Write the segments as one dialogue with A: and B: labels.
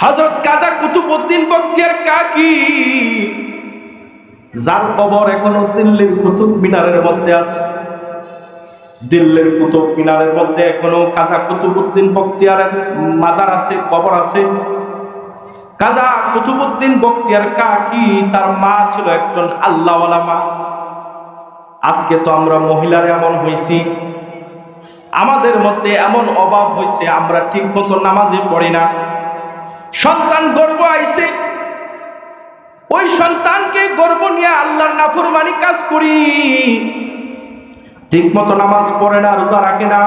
A: হজরত কাজা কুতুবুদ্দিন বক্তিয়ার কাকি। যার কবর এখনও দিল্লির কুতুব মিনারের মধ্যে আছে। দিল্লির কুতুব মিনারের মধ্যে এখনও কাজা কুতুবুদ্দিন বক্তিয়ারের মাজার আছে, কবর আছে। কাজা কুতুবুদ্দিন বক্তিয়ার কাকি, তার মা ছিল একজন আল্লাহওয়ালা মা। আজকে তো আমরা মহিলার এমন হয়েছি আমাদের মধ্যে এমন অভাব হয়েছে আমরা ঠিক মতো নামাজে পড়ি না। সন্তান গর্ব আইছে। ওই সন্তানকে গর্ব নিয়ে আল্লাহর নাফরমানি কাজ করি। ঠিক মতো নামাজ পড়ে না, রোজা রাখে না।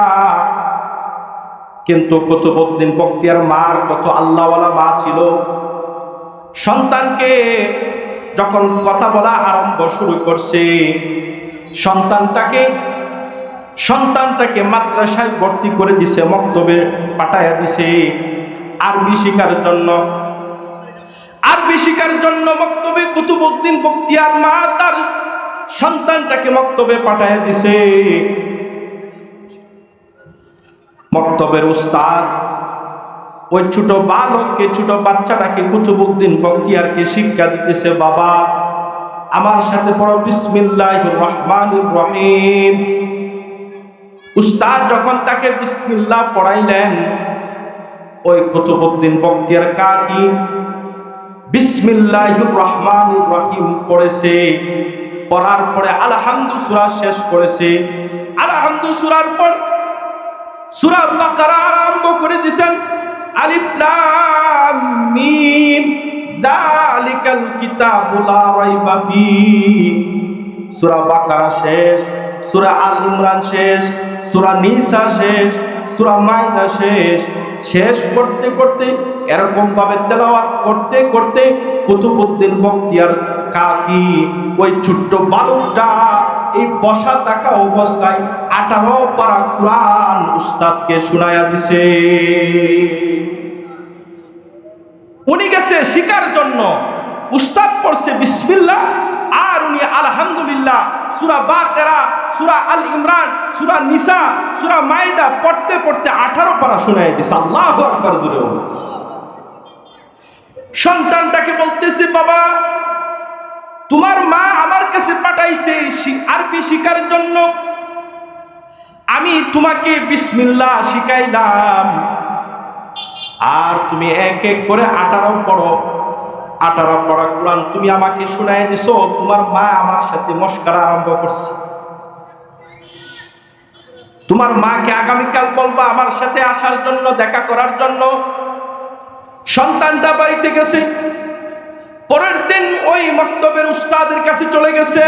A: কিন্তু কুতুবুদ্দিন বক্তিয়ার মার কত আল্লাহওয়ালা মা ছিল। সন্তানকে যখন কথা বলা আরম্ভ শুরু করছে, সন্তানটাকে সন্তানটাকে মাদ্রাসায় ভর্তি করে দিছে, মক্তবে পাঠাইয়া দিছে। আরবি শিকার জন্য। আরবি শিকার জন্য মক্তবে কুতুবুদ্দিন বক্তিয়ার মা তার সন্তানটাকে মক্তবে পাঠাইয়া দিছে। মক্তবের উস্তাদ, ওই ছোট বালককে, ছোট বাচ্চাটাকে কুতুবুদ্দিন বক্তিয়ারকে শিক্ষা দিতেছে, বাবা, আমার সাথে পড়ো বিসমিল্লাহ রহমান রহিম। উস্তাদ যখন তাকে বিসমিল্লাহ পড়াইলেন ওই কুতুবুদ্দিন বক্তিয়ার কাকি। বিসমিল্লাহ রহমান রহিম পড়েছে। পড়ার পরে আলহামদু সুরা শেষ করেছে। আলহামদু সুরার পর সুরা বাকারা আরম্ভ করে দিছেন। আলিফ লাম মিম, দালিকাল কিতাবু লা রাইবা ফি। সূরা বাকারা শেষ, সূরা আল ইমরান শেষ, সূরা নিসা শেষ সূরা মাইদা শেষ। শেষ করতে করতে তেলাওয়াত করতে করতে কুতুবউদ্দিন বখতিয়ার কাকি, ওই ছোট্ট বালকটা এই বসা থাকা অবস্থায় আঠারো পারা কোরআন উস্তাদকে শুনাইয়া দিছে। উনি গেছে শিকার জন্য। উস্তাদ পড়ছে বিসমিল্লাহ আর উনি আলহামদুলিল্লাহ। সুরা বা বাকেরা, সুরা আল ইমরান, সুরা নিসা, সুরা মাইদা পড়তে পড়তে আঠারো পারা শুনাই দিছে। আল্লাহ আকবার জুড়ে বলুন। সন্তানটাকে বলতেছে, বাবা, তোমার মা আমার কাছে পাঠাইছে আরবি শিকার জন্য। আমি তোমাকে বিসমিল্লাহ শিখাইলাম। আর তুমি এক এক করে আঠারো পড়ো। আঠারো পড়া কোরআন, তুমি আমাকে শোনাই দিছো তোমার মা আমার সাথে মস্কার আরম্ভ করছে। তোমার মাকে আগামীকাল বলবা আমার সাথে আসার জন্য, দেখা করার জন্য। সন্তানটা বাড়িতে গেছে। পরের দিন ওই মক্তবের উস্তাদের কাছে চলে গেছে।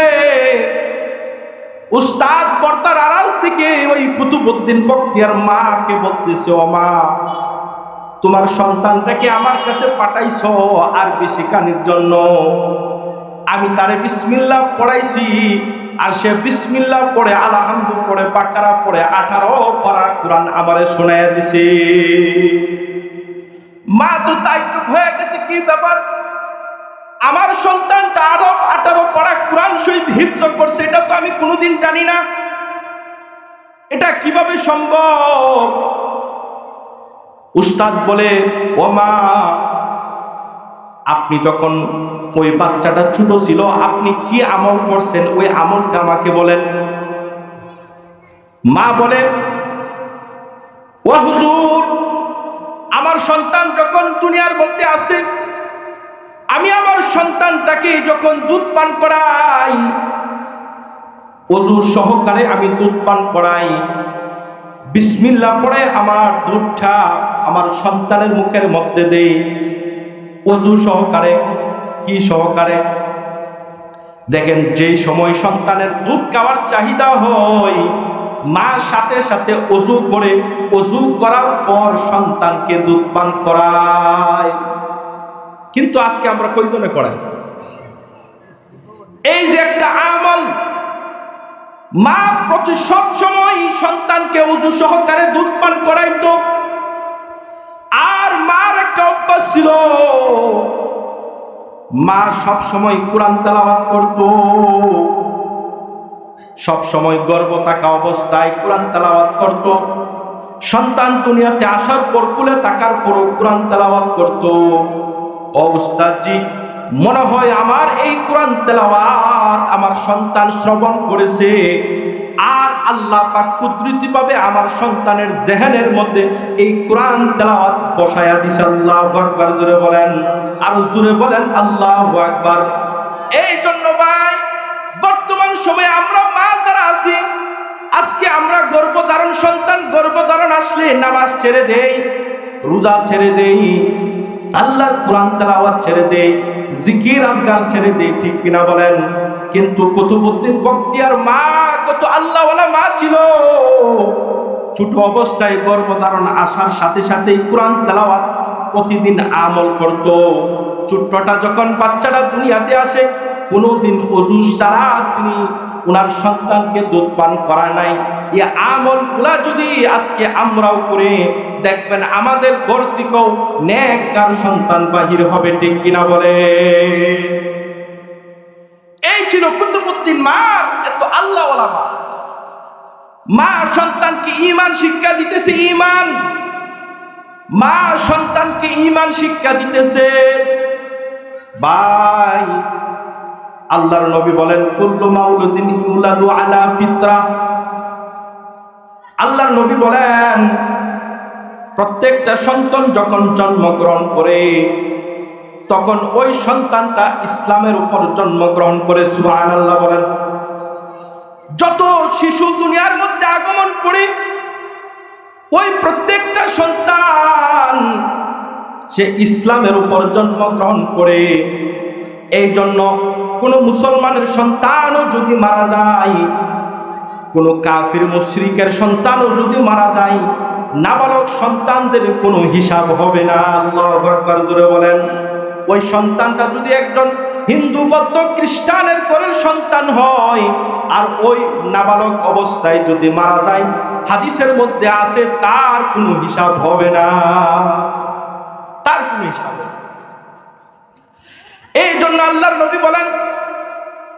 A: উস্তাদ পর্দার আড়াল থেকে ওই কুতুবুদ্দিন বক্তিয়ার মাকে বলতেছে, ও মা তোমার সন্তানটাকে আমার কাছে পাঠাইছো আরবি শিখানির জন্য। আমি তারে বিসমিল্লাহ পড়াইছি, আর সে বিসমিল্লাহ পড়ে, আলহামদু পড়ে, বাকারা পড়ে, আঠারো পারা কোরআন আমারে শোনায় দিছে। মা তো চুপ হয়ে গেছে, কি ব্যাপার? আমার সন্তানটা আরও আঠারো পড়া কোরআন শহীদ হিফজ করছে, এটা তো আমি কোনোদিন জানি না। এটা কীভাবে সম্ভব? উস্তাদ বলে ও মা আপনি যখন ওই বাচ্চাটা ছোট ছিল, আপনি কি আমল করছেন? ওই আমলটা আমাকে বলেন। মা বলে, ও হুজুর, আমার সন্তান যখন দুনিয়ার মধ্যে আসে আমি আমার সন্তানটাকে যখন দুধ পান করাই অজু সহকারে আমি দুধ পান করাই বিসমিল্লা পরে আমার দুধটা আমার সন্তানের মুখের মধ্যে দেই। অজু সহকারে, কি সহকারে? দেখেন, যেই সময় সন্তানের দুধ খাওয়ার চাহিদা হয়, মা সাথে সাথে অজু করে, অজু করার পর সন্তানকে দুধ পান করায়। কিন্তু আজকে আমরা কয়জনে করাই? এই যে একটা আমল, মা প্রতি সব সময় সন্তানকে উজু সহকারে দুধ পান করাইতো। ছিল। মা সব সময় কোরআন তেলাওয়াত করত। সব সময় গর্ব থাকা অবস্থায় কোরআন তেলাওয়াত করত। সন্তান দুনিয়াতে আসার পর কুলে টাকার পর কোরআন তেলাওয়াত করত। উস্তাদজি, মনে হয় আমার এই কোরআন তেলাওয়াত আমার সন্তান শ্রবণ করেছে। আর আল্লাহ পাক কুদরতি পাবে আমার সন্তানের জেহেনের মধ্যে এই কোরআন তেলাওয়াত বসায়া দিছে। আল্লাহ আকবার, জোরে বলেন। আর জোরে বলেন, আল্লাহ আকবার। এই জন্য ভাই, বর্তমান সময়ে আমরা মা যারা আছি, আজকে আমরা গর্ভধারণ সন্তান, গর্ভধারণ আসলে নামাজ ছেড়ে দেই, রোজা ছেড়ে দেই। আল্লাহর কোরআন তেলাওয়াত ছেড়ে দেই জিকির আজগার ছেড়ে দেই ঠিক কিনা বলেন? কিন্তু কুতুবউদ্দিন বক্তিয়ার মা, কত আল্লাহওয়ালা মা ছিল। ছোট অবস্থায় গর্ভধারণ আসার সাথে সাথেই কোরআন তেলাওয়াত প্রতিদিন আমল করত। ছোট্টটা যখন বাচ্চাটা দুনিয়াতে আসে, কোনোদিন অজু ছাড়া তিনি ওনার সন্তানকে দুধ পান করা নাই এই আমলগুলা যদি আজকে আমরাও করে, দেখবেন আমাদের ঘর থেকেও নেককার সন্তান বাহির হবে, ঠিক কিনা বলে? এই ছিল কুতুবুদ্দিন মা এত আল্লাহওয়ালা মা। মা সন্তানকে ইমান শিক্ষা দিতেছে ইমান মা সন্তানকে ইমান শিক্ষা দিতেছে। ভাই আল্লাহর নবী বলেন, কুল্লু মাউলুদিন ইউলাদু আলা ফিতরা। আল্লাহর নবী বলেন, প্রত্যেকটা সন্তান যখন জন্মগ্রহণ করে, তখন ওই সন্তানটা ইসলামের উপর জন্মগ্রহণ করে। সুবহানাল্লাহ বলেন। যত শিশু দুনিয়ার মধ্যে আগমন করে, ওই প্রত্যেকটা সন্তান সে ইসলামের উপর জন্মগ্রহণ করে। এই জন্য কোনো মুসলমানের সন্তানও যদি মারা যায়, কোনো কাফির মুশরিকের সন্তানও যদি মারা যায়, নাবালক সন্তানদের কোনো হিসাব হবে না। আল্লাহ আকবার জোরে বলেন। ওই সন্তানটা যদি একজন হিন্দু, বৌদ্ধ, খ্রিস্টানের ঘরের সন্তান হয়, আর ওই নাবালক অবস্থায় যদি মারা যায়, হাদিসের মধ্যে আছে, তার কোনো হিসাব হবে না। তার কোনো হিসাব। এই জন্য আল্লাহর নবী বলেন,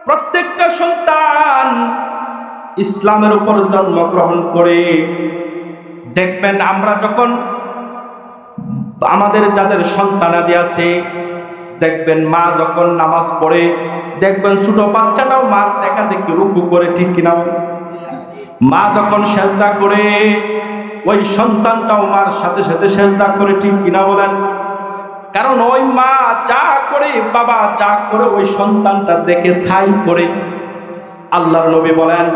A: প্রত্যেকটা সন্তান ইসলামের উপর জন্মগ্রহণ করে দেখবেন আমরা যখন আমাদের যাদের সন্তানাদি আছে, দেখবেন মা যখন নামাজ পড়ে, দেখবেন ছোট বাচ্চাটাও মার দেখা দেখি রুকু করে, ঠিক কিনা? মা যখন সেজদা করে, ওই সন্তানটাও মার সাথে সাথে সেজদা করে, ঠিক কিনা বলেন? কারণ ওই মা যা করে, বাবা যা করে, ওই সন্তানটা দেখে থাই করে। আল্লাহর নবী বলেন,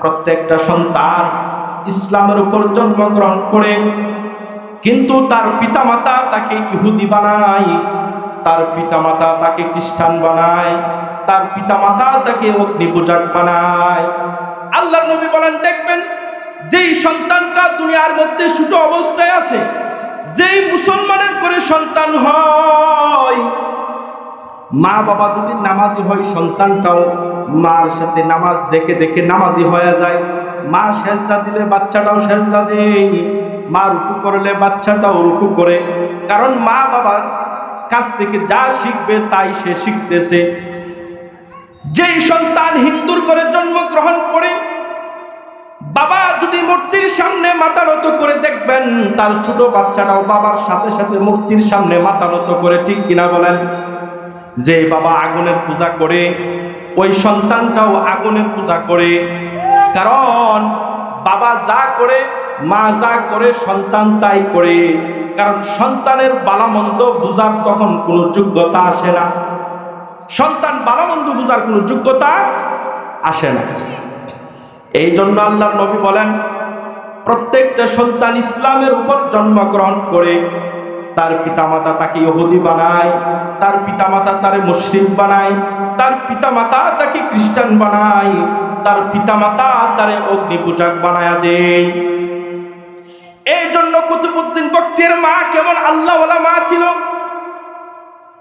A: প্রত্যেকটা সন্তান ইসলামের উপর জন্মগ্রহণ করে, কিন্তু তার পিতামাতা তাকে ইহুদি বানায়, তার পিতামাতা তাকে খ্রিস্টান বানায়, তার পিতামাতা তাকে অগ্নি পূজাক বানায়। আল্লাহর নবী বলেন, দেখবেন, যেই সন্তানটা দুনিয়ার মধ্যে ছোট অবস্থায় আছে যেই মুসলমানের করে সন্তান হয়, মা বাবা যদি নামাজি হয়, সন্তানটাও মার সাথে নামাজ দেখে দেখে নামাজি হয়ে যায়। মা সেজদা দিলে বাচ্চাটাও সেজদা দেয় মা রুকু করলে বাচ্চাটাও রুকু করে। কারণ মা বাবার কাছ থেকে যা শিখবে তাই সে শিখতেছে। যেই সন্তান হিন্দুর করে জন্মগ্রহণ করে বাবা যদি মূর্তির সামনে মাথা নত করে দেখবেন, তার ছোট বাচ্চাটাও বাবার সাথে সাথে মূর্তির সামনে মাথা নত করে, ঠিক কিনা বলেন? যে বাবা আগুনের পূজা করে, ওই সন্তানটাও আগুনের পূজা করে। কারণ বাবা যা করে, মা যা করে, সন্তান তাই করে। কারণ সন্তানের বালামন্দ বুঝার তখন কোনো যোগ্যতা আসে না। সন্তান বালামন্দ বুঝার কোনো যোগ্যতা আসে না। এই জন্য আল্লাহর নবী বলেন, প্রত্যেকটা সন্তান ইসলামের উপর জন্মগ্রহণ করে তার পিতামাতা তাকে ইহুদি বানায়, তার পিতামাতা তার মুসলিম বানায়, তার পিতামাতা তাকে খ্রিস্টান বানায়, তার পিতামাতা তারে অগ্নি পূজাক বানায়া দেয়। এই জন্য কুতুবুদ্দিন বক্তের মা কেমন আল্লাহওয়ালা মা ছিল।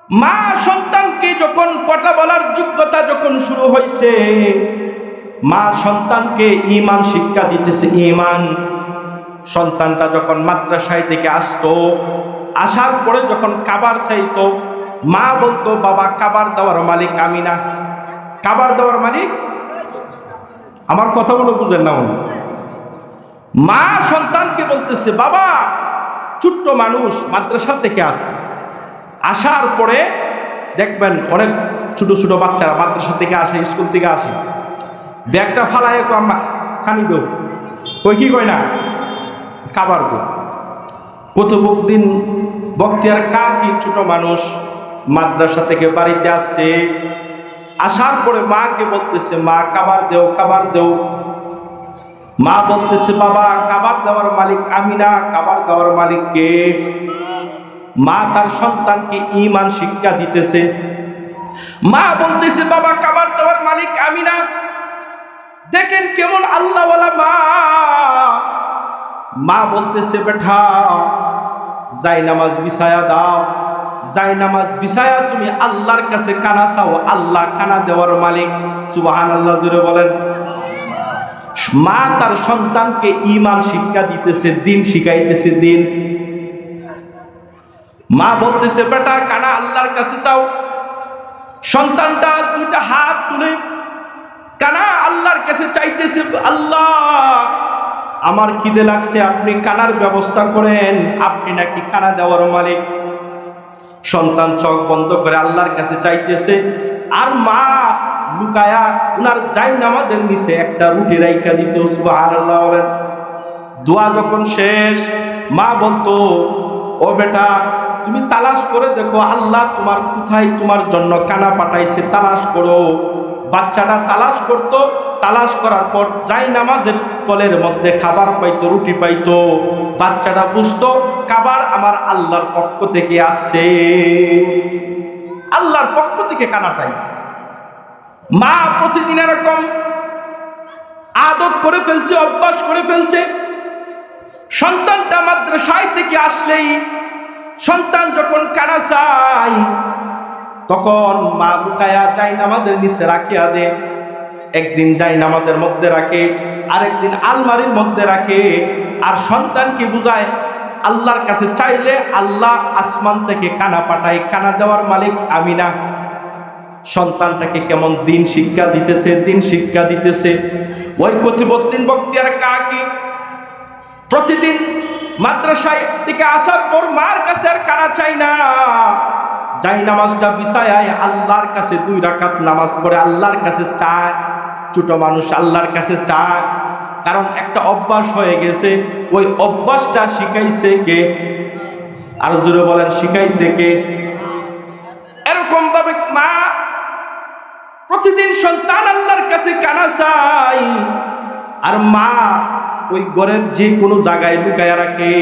A: মা সন্তানকে যখন কথা বলার যোগ্যতা যখন শুরু হয়েছে মা সন্তানকে ইমান শিক্ষা দিতেছে, ইমান। সন্তানটা যখন মাদ্রাসায় থেকে আসতো, আসার পরে যখন কাবার চাইতো, মা বলতো, বাবা কাবার দেওয়ার মালিক আমি না। কাবার দেওয়ার মালিক? আমার কথাগুলো বুঝেন না উনি। মা সন্তানকে বলতেছে, বাবা, ছোট্ট মানুষ মাদ্রাসা থেকে আসে আসার পরে দেখবেন অনেক ছোট ছোট বাচ্চারা মাদ্রাসা থেকে আসে, স্কুল থেকে আসে। ব্যাগটা ফালায় আম্মা খানি দো। কই কি কয় না? খাবার দো। কত দিন বক্তিয়ার কাকি ছোট মানুষ মাদ্রাসা থেকে বাড়িতে আসছে। আসার পরে মাকে বলতেছে, মা খাবার দেও খাবার দেও। মা বলতেছে, বাবা খাবার দেওয়ার মালিক আমি না খাবার দেওয়ার মালিক কে? মা তার সন্তানকে ইমান শিক্ষা দিতেছে। মা বলতেছে, বাবা খাবার দেওয়ার মালিক আমি না। দেখেন কেমন আল্লাহওয়ালা মা। মা বলতেছে বেঠা যাই নামাজ বিছায়া দাও। যাই নামাজ বিছায়া তুমি আল্লাহর কাছে কানা চাও। আল্লাহ কানা দেওয়ার মালিক। সুবাহান আল্লাহ জুড়ে বলেন। মা তার সন্তানকে ইমান শিক্ষা দিতেছে, দিন শিখাইতেছে, দিন। মা বলতেছে, বেটা, কানা আল্লাহর কাছে চাও। সন্তানটা দুইটা হাত তুলে কানা আল্লাহর কাছে চাইতেছে, আল্লাহ, আমার খিদে লাগছে, আপনি কানার ব্যবস্থা করেন, আপনি নাকি কানা দেওয়ার মালিক? সন্তান চোখ বন্ধ করে আল্লাহর কাছে চাইতেছে, আর মা লুকায়া, উনার যাই নামাজের নিচে একটা রুটি রাইকা দিত দোয়া যখন শেষ, মা বলতো, ও বেটা, তুমি তালাশ করে দেখো, আল্লাহ তোমার কোথায়, তোমার জন্য কানা পাঠাইছে, তালাশ করো। বাচ্চাটা তালাশ করত, তালাশ করার পর যাই নামাজের কলের মধ্যে খাবার পাইতো, রুটি পাইতো, বাচ্চাটা বুঝতো খাবার আমার আল্লাহর পক্ষ থেকে আসছে। আল্লাহর পক্ষ থেকে কানা পাইছে মা প্রতিদিন এরকম আদত করে ফেলছে, অভ্যাস করে ফেলছে। সন্তানটা মাদ্রাসায় থেকে আসলেই সন্তান যখন কানা চাই তখন মা লুকায়া যাই নামাজের নিচে রাখিয়া দে। একদিন যাই নামাজের মধ্যে রাখে, আরেকদিন আলমারির মধ্যে রাখে। আর সন্তানকে বুঝায়, আল্লাহর কাছে চাইলে আল্লাহ আসমান থেকে কানা পাঠায়, কানা দেওয়ার মালিক আমি না। সন্তানটাকে কেমন দিন শিক্ষা দিতেছে, দিন শিক্ষা দিতেছে। ওই কতিবদ্দিন বক্তিয়ার কাকি, প্রতিদিন মাদ্রাসায় থেকে আসার পর মার কাছে আর কানা চাই না। যাই নামাজটা বিছায় আল্লাহর কাছে দুই রাকাত নামাজ পড়ে, আল্লাহর কাছে চায়। ছোট মানুষ আল্লাহর কাছে চায়। কারণ একটা অভ্যাস হয়ে গেছে, ওই অভ্যাসটা শিখাইছে কে? আর জোরে বলেন, শিখাইছে কে? এরকম ভাবে মা প্রতিদিন সন্তান আল্লাহর কাছে কানা চাই আর মা ওই ঘরের যে কোনো জায়গায় লুকায়া রাখে।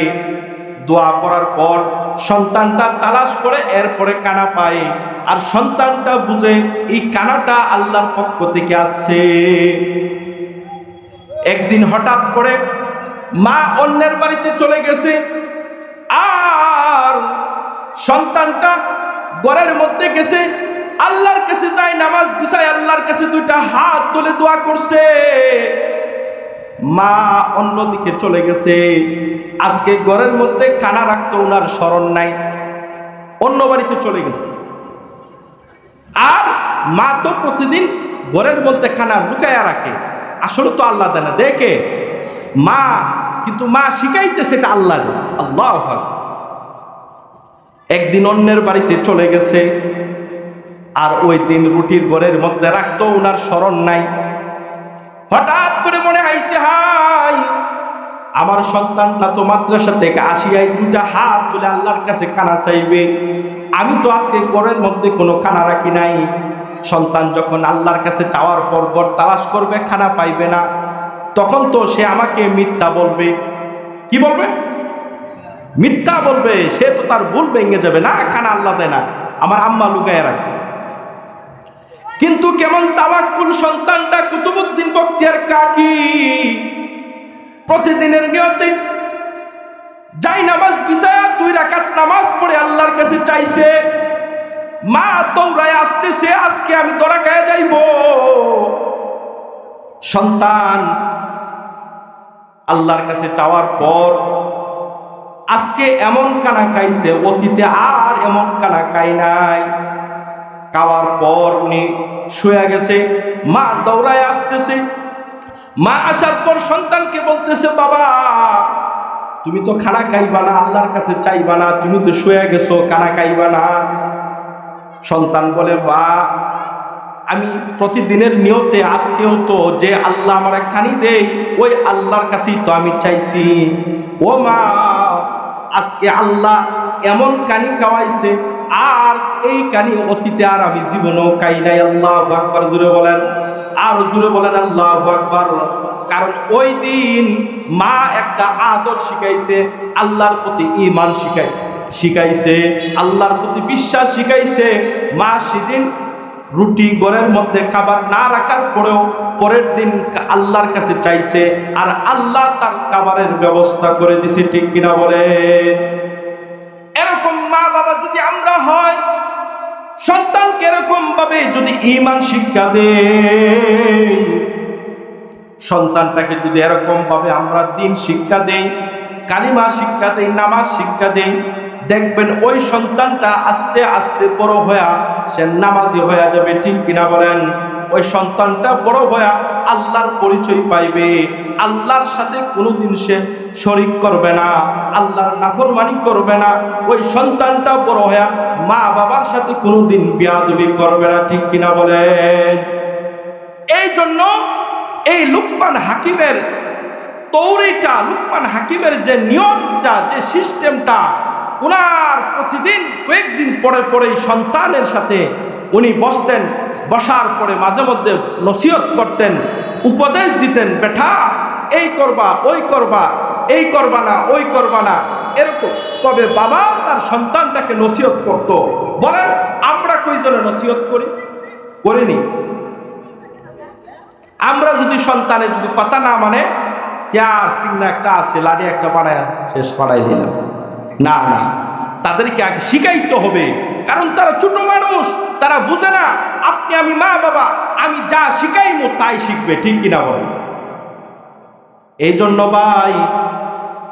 A: দোয়া করার পর সন্তানটা তালাশ করে এরপরে কানা পায়। আর সন্তানটা বুঝে এই কানাটা আল্লাহর পক্ষ থেকে আসছে। একদিন হঠাৎ করে মা অন্যের বাড়িতে চলে গেছে। আর সন্তানটা ঘরের মধ্যে গেছে। আল্লাহর কাছে যায়, নামাজ বিছায় আল্লাহর কাছে দুইটা হাত তুলে দোয়া করছে। মা অন্যদিকে চলে গেছে। আজকে ঘরের মধ্যে কানা রাখতো ওনার স্মরণ নাই। অন্য বাড়িতে চলে গেছে। আর মা তো প্রতিদিন ঘরের মধ্যে খানা লুকায়া রাখে। আসলে তো আল্লাহ দেয় না। দেখে মা, কিন্তু মা শিখাইতে সেটা আল্লাহ দেয়। আল্লাহ একদিন অন্যের বাড়িতে চলে গেছে। আর ওই দিন রুটির ঘরের মধ্যে রাখতো ওনার স্মরণ নাই। হঠাৎ করে মনে আইসে হাই, আমার সন্তানটা তো মাদ্রাসা থেকে আসিয়াই দুটা হাত তুলে আল্লাহর কাছে কানা চাইবে। আমি তো আজকে ঘরের মধ্যে কোনো কানা রাখি নাই। সন্তান যখন আল্লাহর কাছে চাওয়ার পর পর তালাশ করবে, খানা পাইবে না, তখন তো সে আমাকে মিথ্যা বলবে। কি বলবে? মিথ্যা বলবে, সে তো তার ভুল ভেঙে যাবে। না, খানা আল্লাহ দেয় না, আমার আম্মা লুকায় রাখবে কিন্তু কেমন তাবাক্কুল সন্তানটা কুতুবুদ্দিন বক্তিয়ার কাকি? প্রতিদিনের নিয়তে যাই নামাজ বিছায়া দুই রাকাত নামাজ পড়ে আল্লাহর কাছে চাইছে, মা দৌড়ায় আসতেছে, আজকে আমি দরা গায়ে যাইব। সন্তান, আল্লাহর কাছে চাওয়ার পর আজকে এমন কানা খাইছে, অতীতে আর এমন কানা খাই নাই। খাওয়ার পর উনি শুয়ে গেছে, মা দৌড়ায় আসতেছে। মা আসার পর সন্তানকে বলতেছে, বাবা, তুমি তো খানা খাইবা না, আল্লাহর কাছে চাইবা না, তুমি তো শুয়ে গেছো, খানা খাইবা না। সন্তান বলে বা আমি প্রতিদিনের নিয়তে আজকেও তো যে আল্লাহ আমার খানি দেই ওই আল্লাহর কাছেই তো আমি চাইছি। ও মা, আজকে আল্লাহ এমন কানি খাওয়াইছে আর এই কানি অতীতে আর আমি জীবনেও কাই নাই, আল্লাহ আকবার জুড়ে বলেন। আর জুড়ে বলেন, আল্লাহ আকবার। কারণ ওই দিন মা একটা আদর শিখাইছে, আল্লাহর প্রতি ইমান শিখাই শিখাইছে, আল্লাহর প্রতি বিশ্বাস শিখাইছে। মা সেদিন রুটি ঘরের মধ্যে খাবার না রাখার পরেও পরের দিন আল্লাহর কাছে চাইছে, আর আল্লাহ তার খাবারের ব্যবস্থা করে দিছে, ঠিক কিনা বলে বাবা যদি আমরা হয়, সন্তানকে এরকম ভাবে যদি ইমান শিক্ষা দেই, সন্তানটাকে যদি এরকম ভাবে আমরা দিন শিক্ষা দেই, কালিমা শিক্ষা দেই, নামাজ শিক্ষা দেই, দেখবেন ওই সন্তানটা আস্তে আস্তে বড় হয়ে সে নামাজি হয়ে যাবে, ঠিক কিনা বলেন? ওই সন্তানটা বড় হয়ে আল্লাহর পরিচয় পাইবে। আল্লাহর সাথে কোনোদিন সে শরিক করবে না, আল্লাহর নাফরমানি করবে না। ওই সন্তানটা বড় হয়ে মা বাবার সাথে কোনোদিন বিয়াদবি করবে না, ঠিক কিনা বলেন? এই জন্য এই লুকমান হাকিমের তৌরিটা, লুকমান হাকিমের যে নিয়মটা, যে সিস্টেমটা, উনার প্রতিদিন কয়েকদিন পরে পরেই সন্তানের সাথে উনি বসতেন। বসার পরে মাঝে মধ্যে নসিহত করতেন, উপদেশ দিতেন বেঠা এই করবা, ওই করবা, এই করবা না, ওই করবা না। এরকম। তবে বাবা তার সন্তানটাকে নসিহত করত। বলেন, আমরা কইজনে নসিহত করি? করিনি। আমরা যদি সন্তানের যদি কথা না মানে আর সিগনা একটা আছে, লাড়ি একটা বাড়ায় শেষ পাড়াই দিলাম। না না। তাদেরকে আগে শিখাইতে হবে। কারণ তারা ছোট মানুষ, তারা বুঝে না, আপনি আমি মা, বাবা, আমি যা শিখাইমো তাই শিখবে, ঠিক কিনা বল এই জন্য ভাই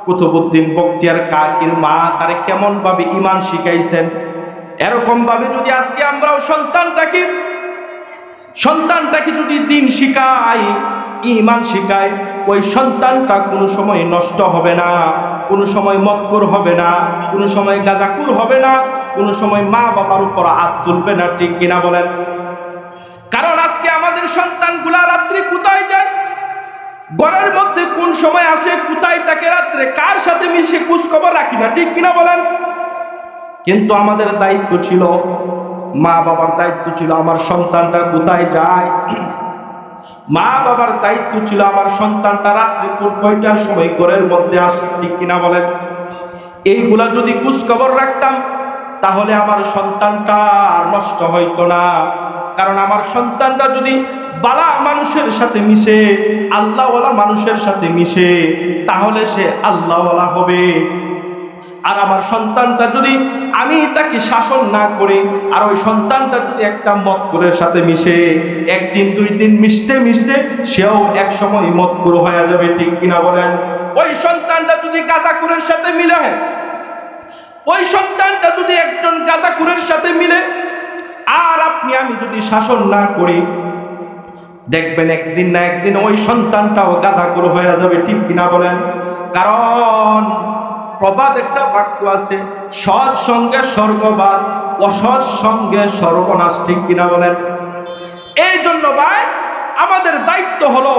A: কুতুবুদ্দিন বক্তিয়ার কাকির মা তারে কেমন ভাবে ইমান শিখাইছেন? এরকম ভাবে যদি আজকে আমরাও সন্তানটাকে সন্তানটাকে যদি দিন শিখাই ইমান শিখাই, ওই সন্তানটা কোনো সময় নষ্ট হবে না। কোনো সময় মক্কর হবে না, কোনো সময় গাজাকুর হবে না, কোনো সময় মা বাবার উপর হাত তুলবে না, ঠিক কিনা বলেন? কারণ আজকে আমাদের সন্তানগুলা রাত্রি কোথায় যায়? ঘরের মধ্যে কোন সময় আসে, কোথায় তাকে রাত্রে, কার সাথে মিশে কুচ খবর রাখি না, ঠিক কিনা বলেন? কিন্তু আমাদের দায়িত্ব ছিল, মা বাবার দায়িত্ব ছিল, আমার সন্তানটা কোথায় যায়? মা বাবার দায়িত্ব ছিল আমার সন্তানটা রাত্রিপুর কয়টার সময় ঘরের মধ্যে আসে, ঠিক কিনা বলেন? এইগুলা যদি কুচখবর রাখতাম, তাহলে আমার সন্তানটা আর নষ্ট হইতো না। কারণ আমার সন্তানটা যদি বালা মানুষের সাথে মিশে, আল্লাহওয়ালা মানুষের সাথে মিশে, তাহলে সে আল্লাহওয়ালা হবে। আর আমার সন্তানটা যদি আমি তাকে শাসন না করে, আর ওই সন্তানটা যদি একটা মতকুরের সাথে মিশে, একদিন, দুই দিন মিশতে মিশতে সেও এক সময় মতকুর হয়ে যাবে, ঠিক কিনা বলেন? ওই সন্তানটা যদি কাজাকুরের সাথে মিলে, ওই সন্তানটা যদি একজন কাজাকুরের সাথে মিলে, আর আপনি, আমি যদি শাসন না করি, দেখবেন একদিন না একদিন ওই সন্তানটাও গাজাকুর হয়ে যাবে, ঠিক কিনা বলেন? কারণ প্রবাদ একটা বাক্য আছে, সৎ সঙ্গে স্বর্গবাস, অসৎ সঙ্গে সর্বনাশ, ঠিক কিনা বলেন? এই জন্য ভাই, আমাদের দায়িত্ব হলো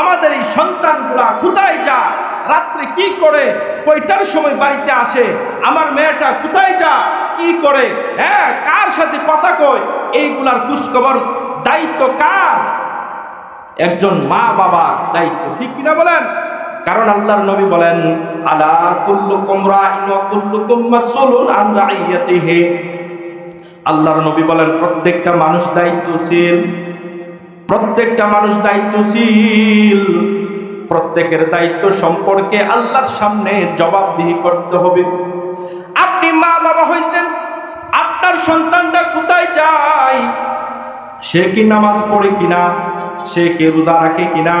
A: আমাদের এই সন্তানগুলা কোথায় যা, রাত্রে কি করে, কয়টার সময় বাড়িতে আসে, আমার মেয়েটা কোথায় যা, কি করে হ্যাঁ কার সাথে কথা কয়, এইগুলার কুচখবর দায়িত্ব কার? একজন মা বাবার দায়িত্ব, ঠিক কিনা বলেন? কারণ আল্লাহর নবী বলেন, আলা কুল্লুকুম রাইন ওয়া কুল্লুকুম মাসউলুন আন রাইয়াতিহি। আল্লাহর নবী বলেন, প্রত্যেকটা মানুষ দায়িত্বশীল, প্রত্যেকটা মানুষ দায়িত্বশীল। প্রত্যেকের দায়িত্ব সম্পর্কে আল্লাহর সামনে জবাবদিহি করতে হবে। আপনি মা বাবা হয়েছেন আপনার সন্তানটা কোথায় যায়? সে কি নামাজ পড়ে কিনা? সে কি রোজা রাখে কিনা?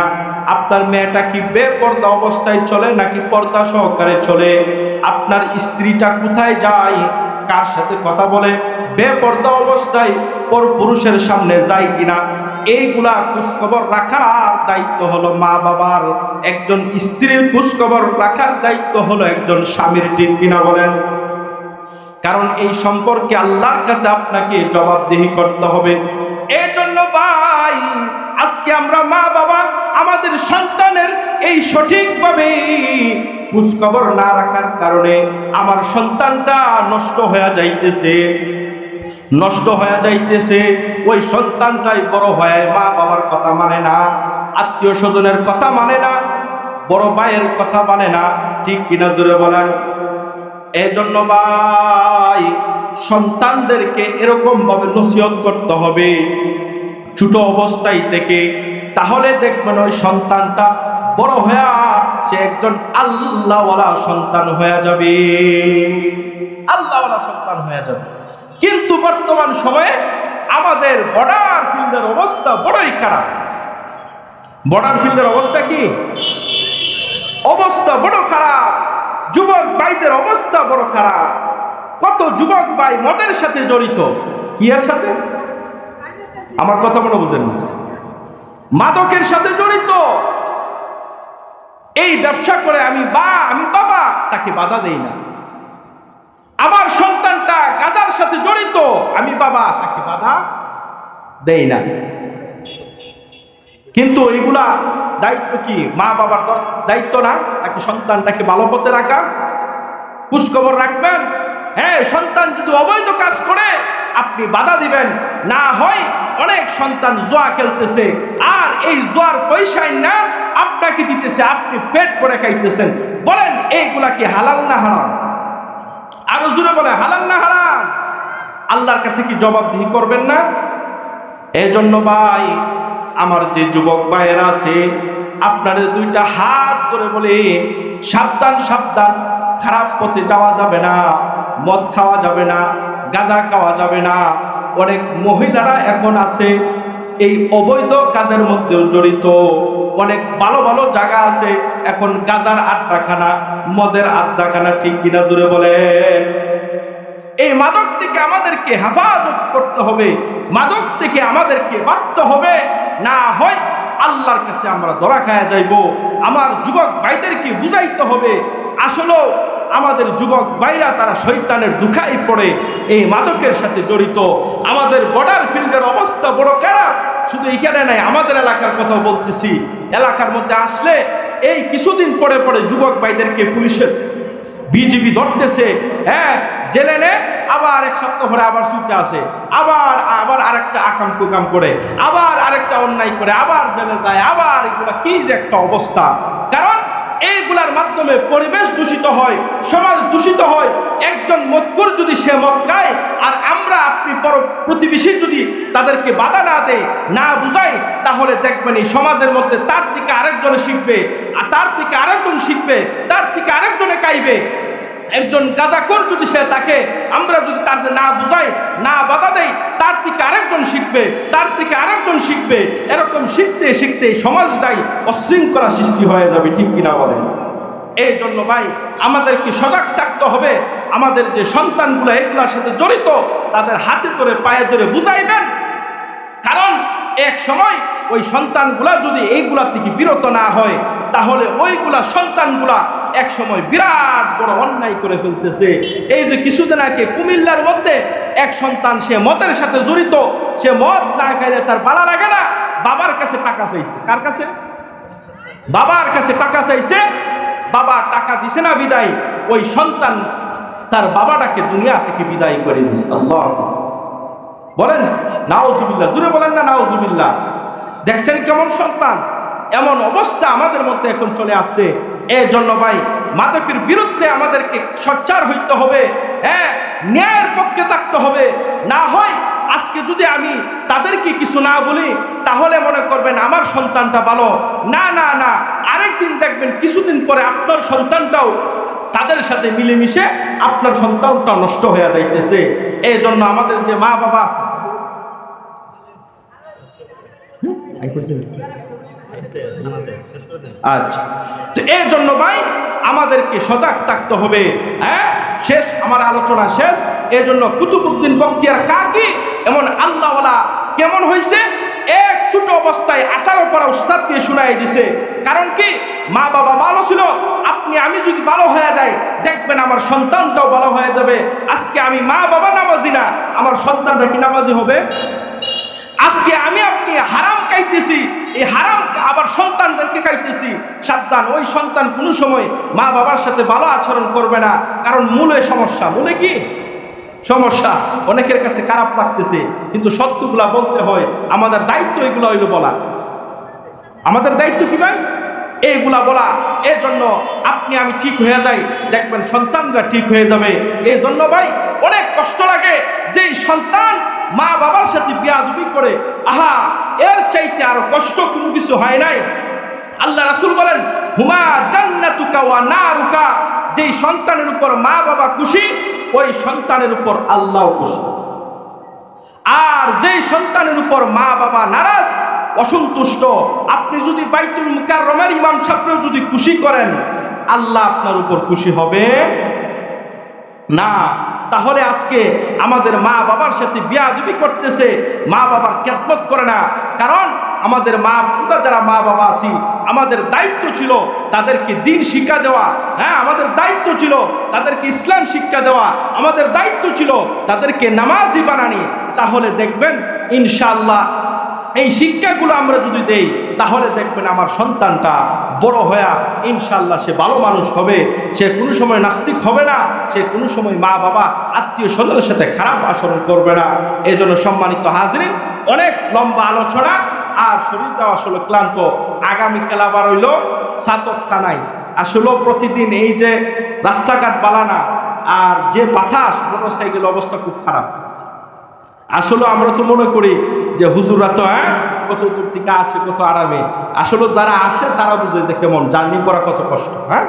A: আপনার মেয়েটা কি বেপর্দা অবস্থায় চলে নাকি পর্দা সহকারে চলে? আপনার স্ত্রীটা কোথায় যায়? কার সাথে কথা বলে? বেপর্দা অবস্থায় পর পুরুষের সামনে যায় কিনা? এইগুলা খোঁজখবর রাখার দায়িত্ব হলো মা বাবার। একজন স্ত্রীর খোঁজখবর রাখার দায়িত্ব হলো একজন স্বামীর, ঠিক কিনা বলেন? কারণ এই সম্পর্কে আল্লাহর কাছে আপনাকে জবাবদিহি করতে হবে। এই জন্য ভাই আজকে আমরা মা বাবা আমাদের সন্তানের এই সঠিকভাবে খোঁজখবর না রাখার কারণে আমার সন্তানটা নষ্ট হয়ে যাইতেছে। নষ্ট হয়ে যাইতেছে। ওই সন্তানটাই বড় হয় মা বাবার কথা মানে না, আত্মীয় স্বজনের কথা মানে না, বড় ভাইয়ের কথা মানে না। ঠিক কিনা জোরে বলেন? এজন্য ভাই, সন্তানদেরকে এরকম ভাবে নসিহত করতে হবে। ছোট অবস্থায় থেকে, তাহলে দেখবেন ওই সন্তানটা বড় হয়ে সে একজন আল্লাহওয়ালা সন্তান হয়ে যাবে। আল্লাহওয়ালা সন্তান হয়ে যাবে। কিন্তু বর্তমান সময়ে আমাদের বর্ডার ফিল্ডের অবস্থা বড়ই খারাপ। বর্ডার ফিল্ডের অবস্থা কি? অবস্থা বড় খারাপ। যুবক ভাইদের অবস্থা বড় খারাপ। কত যুবক ভাই মদের সাথে জড়িত? কি এর সাথে? আমার কথা মনে বুঝেন। মাদকের সাথে জড়িত। এই ব্যবসা করে আমি বা, আমি বাবা, তাকে বাধা দেই না। আমার সন্তানটা গাজার সাথে জড়িত, আমি বাবা, তাকে বাধা দেই না। কিন্তু এইগুলা দায়িত্ব কি মা বাবার দায়িত্ব না? তাকে সন্তানটাকে ভালো পথে রাখা। খোঁজখবর রাখবেন। হ্যাঁ সন্তান যদি অবৈধ কাজ করে, আপনি বাধা দিবেন। না হয় অনেক সন্তান জোয়া খেলতেছে। আর এই জোয়ার পয়সায় না আপনাকে দিতেছে, আপনি পেট করে খাইতেছেন। বলেন, এইগুলা কি হালাল না হারাম? আরও জুড়ে বলে, হালাল না হারাম? আল্লাহর কাছে কি জবাবদিহি করবেন না? এই জন্য ভাই, আমার যে যুবক ভাইয়েরা আছে আপনাদের দুইটা হাত করে বলে, সাবধান সাবধান, খারাপ পথে যাওয়া যাবে না, মদ খাওয়া যাবে না, গাঁজা খাওয়া যাবে না অনেক মহিলারা এখন আছে। এই অবৈধ কাজের মধ্যেও জড়িত। অনেক ভালো ভালো জায়গা আছে। এখন গাজার আড্ডাখানা, মদের আড্ডাখানা ঠিক কিনা জুড়ে বলেন। এই মাদক থেকে আমাদেরকে হেফাজত করতে হবে। মাদক থেকে আমাদেরকে বাঁচতে হবে। না হয় আল্লাহর কাছে আমরা ধরা খায়া যাইব। আমার যুবক ভাইদেরকে বুঝাইতে হবে। আসলে আমাদের যুবক ভাইরা তারা শৈতানের দুখাই পড়ে, এই মাদকের সাথে জড়িত। আমাদের বর্ডার ফিল্ডের অবস্থা বড় খারাপ। শুধু এখানে নাই, আমাদের এলাকার কথা বলতেছি। এলাকার মধ্যে আসলে এই কিছুদিন পরে পরে যুবক ভাইদেরকে পুলিশের বিজিবি ধরতেছে। হ্যাঁ জেলে নে, আবার এক সপ্তাহ পরে আবার ছুটে আসে। আবার আবার আরেকটা আকাম কুকাম করে, আবার আরেকটা অন্যায় করে, আবার জেলে যায়, আবার এগুলো কি যে একটা অবস্থা। কারণ এইগুলার মাধ্যমে পরিবেশ দূষিত হয়, সমাজ দূষিত হয়। একজন মৎকর যদি সে মদ খায়, আর আমরা আপনি পর প্রতিবেশী যদি তাদেরকে বাধা না দেয় না বুঝাই, তাহলে দেখবেন এই সমাজের মধ্যে তার থেকে আরেকজনে শিখবে, আর তার থেকে আরেকজন শিখবে, তার থেকে আরেকজনে কাইবে একজন গাজাকর যদি সে তাকে, আমরা যদি তার যে না বুঝাই, না বাধা দেই, তার থেকে আরেকজন শিখবে, তার থেকে আরেকজন শিখবে। এরকম শিখতে শিখতে সমাজটাই অশৃঙ্খলা সৃষ্টি হয়ে যাবে, ঠিক কিনা বলেন? এই জন্য ভাই, আমাদেরকে সজাগ থাকতে হবে। আমাদের যে সন্তানগুলো, এগুলোর সাথে জড়িত, তাদের হাতে ধরে, পায়ে ধরে বুঝাইবেন। কারণ এক সময় ওই সন্তানগুলা যদি এইগুলা থেকে বিরত না হয়, তাহলে ওইগুলা সন্তানগুলা এক সময় বিরাট বড় অন্যায় করে ফেলতেছে। এই যে কিছুদিন আগে কুমিল্লার মধ্যে এক সন্তান, সে মদের সাথে জড়িত, সে মদ না খাইলে তার বালা লাগে না, বাবার কাছে টাকা চাইছে। কার কাছে? বাবার কাছে টাকা চাইছে, বাবা টাকা দিছে না বিদায়, ওই সন্তান তার বাবাটাকে দুনিয়া থেকে বিদায় করে দিছে। আল্লাহ। বলেন নাওজুবিল্লাহ জুড়ে বলেন না নাওজুবিল্লাহ দেখছেন কেমন সন্তান? এমন অবস্থা আমাদের মধ্যে এখন চলে আসছে। এর জন্য ভাই, মাদকের বিরুদ্ধে আমাদেরকে সচ্চার হইতে হবে হ্যাঁ ন্যায়ের পক্ষে থাকতে হবে। না হয় আজকে যদি আমি তাদেরকে কিছু না বলি, তাহলে মনে করবেন আমার সন্তানটা ভালো। না না না, আরেকদিন দেখবেন কিছুদিন পরে আপনার সন্তানটাও তাদের সাথে মিলেমিশে আপনার সন্তানটা নষ্ট হয়ে যাইতেছে। এই জন্য আমাদের যে মা বাবা আছে আচ্ছা। তো এই জন্য ভাই, আমাদেরকে সজাগ থাকতে হবে হ্যাঁ? শেষ, আমার আলোচনা শেষ। এজন্য কুতুবুদ্দিন বক্তিয়ার কাকি, এমন আল্লাহওয়ালা কেমন হয়েছে এক ছোট অবস্থায় আঠারো পড়া উস্তাদকে শুনাই দিছে। কারণ কি? মা বাবা ভালো ছিল, আপনি, আমি যদি ভালো হয়ে যাই, দেখবেন আমার সন্তানটাও ভালো হয়ে যাবে। আজকে আমি মা বাবা নামাজি না, আমার সন্তানটা কি নামাজি হবে? আজকে আমি আপনি হারাম খাইতেছি, এই হারাম আবার সন্তানদেরকে খাইতেছি। সাবধান, ওই সন্তান কোনো সময় মা বাবার সাথে ভালো আচরণ করবে না। কারণ মূলে সমস্যা। মূলে কি? সমস্যা। অনেকের কাছে খারাপ লাগতেছে। কিন্তু সত্যগুলা বলতে হয়, আমাদের দায়িত্ব এগুলো হইল বলা। আমাদের দায়িত্ব কি ভাই? এইগুলা বলা এর জন্য আপনি আমি ঠিক হয়ে যাই। দেখবেন সন্তানরা ঠিক হয়ে যাবে। এই জন্য ভাই, অনেক কষ্ট লাগে যে সন্তান মা বাবার সাথে বিয়াদুবি করে। আহা, এর চাইতে আরও কষ্ট কোনো কিছু হয় নাই। আল্লাহ রাসুল বলেন, হুমা জান্নাতুকা ওয়া নারুকা। যেই সন্তানের উপর মা বাবা খুশি, ওই সন্তানের উপর আল্লাহ খুশি। আর যেই সন্তানের উপর মা বাবা নারাজ অসন্তুষ্ট। আপনি যদি বাইতুল মুকাররমের ইমাম সাহেবকেও যদি খুশি করেন, আল্লাহ আপনার উপর খুশি হবে। না, তাহলে আজকে আমাদের মা বাবার সাথে বিয়াদবি করতেছে, মা বাবার খেদমত করে না। কারণ আমাদের মা, আমরা যারা মা বাবা আছি, আমাদের দায়িত্ব ছিল তাদেরকে দিন শিক্ষা দেওয়া। হ্যাঁ আমাদের দায়িত্ব ছিল তাদেরকে ইসলাম শিক্ষা দেওয়া। আমাদের দায়িত্ব ছিল তাদেরকে নামাজি বানানি। তাহলে দেখবেন, ইনশাআল্লাহ এই শিক্ষাগুলো আমরা যদি দেই, তাহলে দেখবেন আমার সন্তানটা বড় হয়ে ইনশাল্লাহ সে ভালো মানুষ হবে। সে কোনো সময় নাস্তিক হবে না, সে কোনো সময় মা বাবা, আত্মীয় স্বজনের সাথে খারাপ আচরণ করবে না। এই জন্য সম্মানিত হাজরিন, অনেক লম্বা আলোচনা। আর শরীরটা আসলে ক্লান্ত। আগামীকাল আবার হইল সাতক থানায় আসলে প্রতিদিন এই যে রাস্তাঘাট বালানা আর যে বাতাস মোটর সাইকেল অবস্থা খুব খারাপ। আসলে আমরা তো মনে করি যে হুজুরা তো হ্যাঁ কত দূর থেকে আসে কত আরামে। আসলে যারা আসে, তারা বুঝে যে কেমন জার্নি করা কত কষ্ট হ্যাঁ?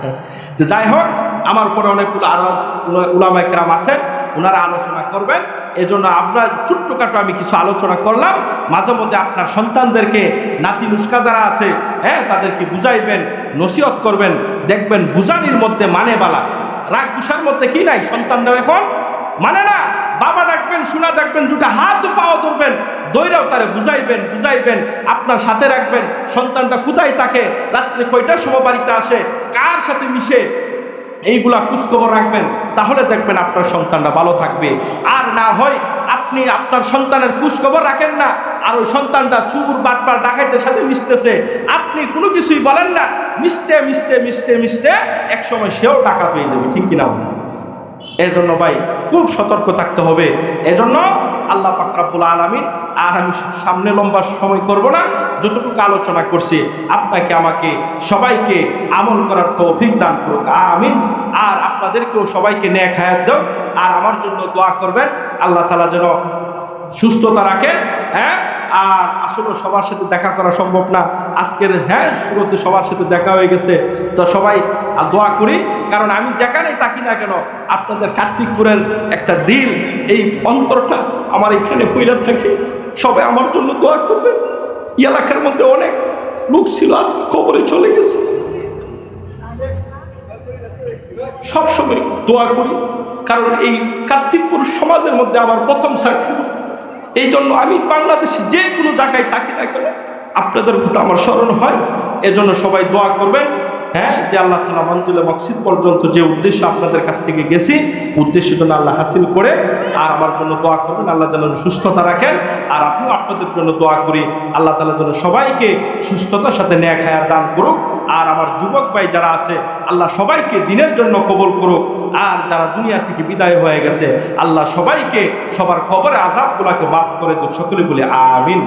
A: যে যাই হোক, আমার উপরে অনেকগুলো আরও উলামায় কেরাম আছেন ওনারা আলোচনা করবেন। এজন্য আপনার ছোট্টখাটো আমি কিছু আলোচনা করলাম। মাঝে মধ্যে আপনার সন্তানদেরকে নাতি নুস্কা যারা আছে হ্যাঁ তাদেরকে বুঝাইবেন, নসিহত করবেন। দেখবেন বুঝানির মধ্যে মানে বালা। রাগ গুসার মধ্যে কি নাই সন্তানরাও এখন? মানে না? বাবা ডাকবেন শোনা ডাকবেন, দুটা হাত পাও ধরবেন, দৈরাও তারে বুঝাইবেন বুঝাইবেন, আপনার সাথে রাখবেন, সন্তানটা কোথায় থাকে, রাত্রে কয়টার সময় বাড়িতে আসে, কার সাথে মিশে, এইগুলা খোঁজখবর রাখবেন, তাহলে দেখবেন আপনার সন্তানটা ভালো থাকবে আর না হয় আপনি আপনার সন্তানের খোঁজখবর রাখেন না, আর ওই সন্তানটা চুর বাটবার ডাকাইতের সাথে মিশতেছে আপনি কোনো কিছুই বলেন না, মিশতে মিশতে মিশতে মিশতে এক সময় সেও ডাকাত হয়ে যাবে, ঠিক কিনা? এই জন্য ভাই খুব সতর্ক থাকতে হবে। এজন্য আল্লাহ পাকরাবুল আলমিন, আর আমি সামনে লম্বা সময় করব না, যতটুকু আলোচনা করছি, আপনাকে আমাকে সবাইকে আমল করার তৌফিক দান করুক। আমি আর আপনাদেরকেও সবাইকে ন্যাক হায়াত দাও। আর আমার জন্য দোয়া করবেন। আল্লাহ তালা যেন সুস্থতা রাখেন হ্যাঁ? আর আসলে সবার সাথে দেখা করা সম্ভব না। আজকের হ্যাঁ শুরুতে সবার সাথে দেখা হয়ে গেছে। তো সবাই দোয়া করি, কারণ আমি যেখানেই থাকি না কেন, আপনাদের কার্তিকপুরের একটা দিল এই অন্তরটা আমার এখানে পইলা থাকে। সবাই আমার জন্য দোয়া করবেন। এই এলাকার মধ্যে অনেক লোক ছিল, আজকে খবরে চলে গেছে। সবসময় দোয়া করি, কারণ এই কার্তিকপুর সমাজের মধ্যে আমার প্রথম সাক্ষী। এই জন্য আমি বাংলাদেশে যে কোনো জায়গায় থাকি না কেন, আপনাদের কথা আমার স্মরণ হয়। এজন্য সবাই দোয়া করবেন। হ্যাঁ যে আল্লাহ তালা মঞ্জুলে মকসিদ পর্যন্ত যে উদ্দেশ্য আপনাদের কাছ থেকে গেছি, উদ্দেশ্য যেন আল্লাহ হাসিল করে, আর আমার জন্য দোয়া করবেন, আল্লাহ যেন সুস্থতা রাখেন, আর আপনিও আপনাদের জন্য দোয়া করি, আল্লাহ তালা যেন সবাইকে সুস্থতার সাথে ন্যায় খায়ার দান করুক, আর আমার যুবক ভাই যারা আছে, আল্লাহ সবাইকে দিনের জন্য কবল করুক, আর যারা দুনিয়া থেকে বিদায় হয়ে গেছে, আল্লাহ সবাইকে সবার কবরে আজাবগুলাকে মাফ করে দিক, সকলে বলে আমিন।